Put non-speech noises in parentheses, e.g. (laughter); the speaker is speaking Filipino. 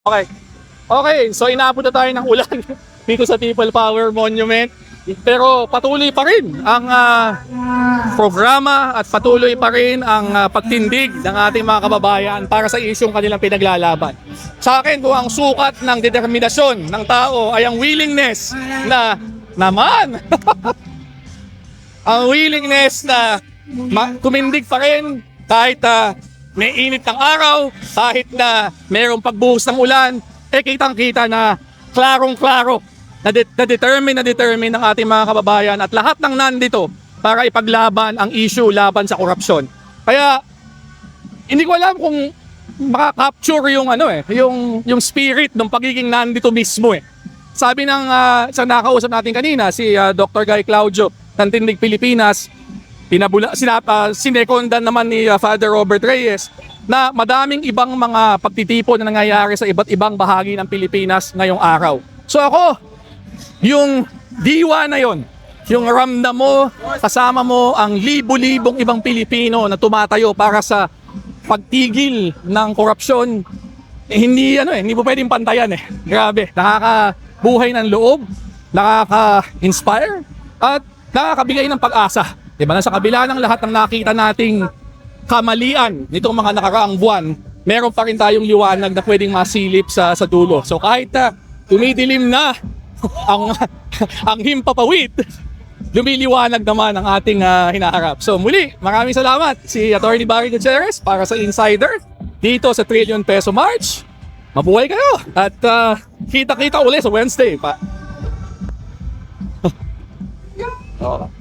Okay. Okay, so inaabot na tayo ng ulan (laughs) dito sa People Power Monument. Pero patuloy pa rin ang ah, programa at patuloy pa rin ang ah, pagtindig ng ating mga kababayan para sa isyong kanilang pinaglalaban. Sa akin, kung ang sukat ng determinasyon ng tao ay ang willingness na naman (laughs) ang willingness na tumindig pa rin kahit ah, may init ng araw, kahit na mayroong pagbuhos ng ulan, eh kitang-kita na klarong-klaro na, de- na determine na determine ng ating mga kababayan at lahat ng nandito para ipaglaban ang issue laban sa korupsyon. Kaya hindi ko alam kung makaka-capture yung ano eh, yung yung spirit ng pagiging nandito mismo eh. Sabi ng uh, isang nakausap natin kanina, si ah, Dr. Guy Claudio ng Tindig Pilipinas, pinabula, sinapa, sinekondan naman ni ah, Father Robert Reyes na madaming ibang mga pagtitipon na nangyayari sa iba't ibang bahagi ng Pilipinas ngayong araw. So ako, yung diwa na yon, yung ramdam mo, kasama mo ang libo-libong ibang Pilipino na tumatayo para sa pagtigil ng korupsyon, eh, hindi ano eh, hindi mo pwedeng pantayan eh. Grabe, nakakabuhay ng loob, nakaka-inspire at nakakabigay ng pag-asa. 'Di ba? Sa kabila ng lahat ng nakita nating kamalian nitong mga nakaraang buwan, meron pa rin tayong liwanag na pwedeng masilip sa sa dulo. So kahit na tumidilim na (laughs) ang (laughs) ang himpapawid, lumiliwanag naman ang ating ah, hinaharap. So muli, maraming salamat si Attorney Barry Gutierrez para sa Insider dito sa Trillion Peso March. Mabuhay kayo at ah, kita-kita uli sa Wednesday pa. (laughs) Oh.